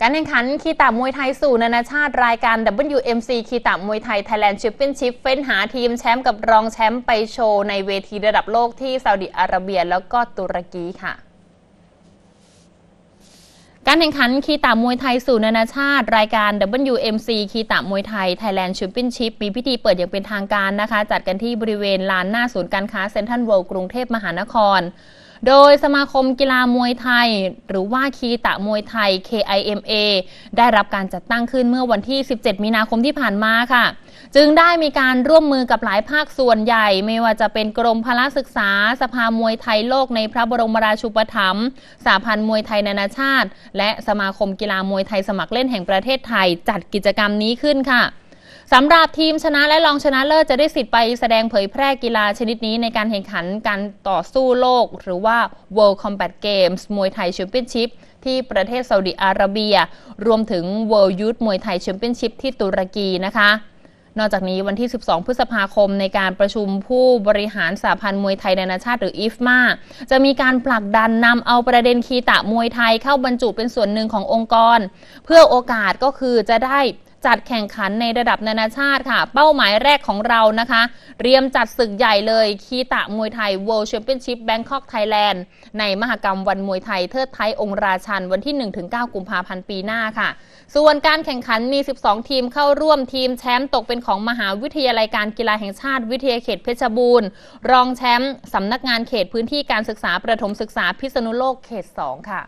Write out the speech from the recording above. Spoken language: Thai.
การแข่งขันคีตามวยไทยสู่นานาชาติรายการ WMC คีตามวยไทย Thailand Championship เฟ้นหาทีมแชมป์กับรองแชมป์ไปโชว์ในเวทีระดับโลกที่ซาอุดิอาระเบียแล้วก็ตุรกีค่ะการแข่งขันคีตามวยไทยสู่นานาชาติ รายการ WMC คีตามวยไทย Thailand Championship มีพิธีเปิดอย่างเป็นทางการนะคะ จัดกันที่บริเวณลานหน้าศูนย์การค้าเซ็นทรัลเวิลด์กรุงเทพมหานคร โดยสมาคมกีฬามวยไทย หรือว่าคีตะมวยไทย KIMA ได้รับการจัดตั้งขึ้นเมื่อวันที่ 17 มีนาคมที่ผ่านมาค่ะ จึงได้มีการร่วมมือกับหลายภาคส่วนใหญ่ ไม่ว่าจะเป็นกรมพละศึกษา สภามวยไทยโลกในพระบรมราชูปถัมภ์สาพันธ์มวยไทยนานาชาติ และสมาคมกีฬามวยไทยสมัครเล่นแห่งประเทศไทยจัดกิจกรรมนี้ขึ้นค่ะ สำหรับทีมชนะและรองชนะเลิศจะได้สิทธิ์ไปแสดงเผยแพร่กีฬาชนิดนี้ในการแข่งขันการต่อสู้โลก หรือว่า World Combat Games มวยไทยแชมเปี้ยนชิพที่ประเทศซาอุดิอาระเบีย รวมถึง World Youth มวยไทยแชมเปี้ยนชิพที่ตุรกีนะคะนอกจากนี้วันที่ 12 พฤษภาคมในการประชุมผู้บริหารสาพันธ์มวยไทยนานาชาติหรืออิฟมาจะมีการผลักดันนำเอาประเด็นคีตะมวยไทยเข้าบรรจุเป็นส่วนหนึ่งขององค์กร เพื่อโอกาสก็คือจะได้ จัดแข่งขันในระดับนานาชาติค่ะ เป้าหมายแรกของเรานะคะเตรียมจัดศึกใหญ่เลยคีตะมวยไทย World Championship Bangkok Thailand ในมหกรรมวันมวยไทยเทิดไทยองค์ราชันวันที่ 1-9 กุมภาพันธ์ปีหน้าค่ะ ส่วนการแข่งขันมี 12 ทีมเข้าร่วมทีมแชมป์ตกเป็นของมหาวิทยาลัยการกีฬาแห่งชาติวิทยาเขตเพชรบูรณ์ รองแชมป์สำนักงานเขตพื้นที่การศึกษาประถมศึกษาพิษณุโลกเขต 2 ค่ะ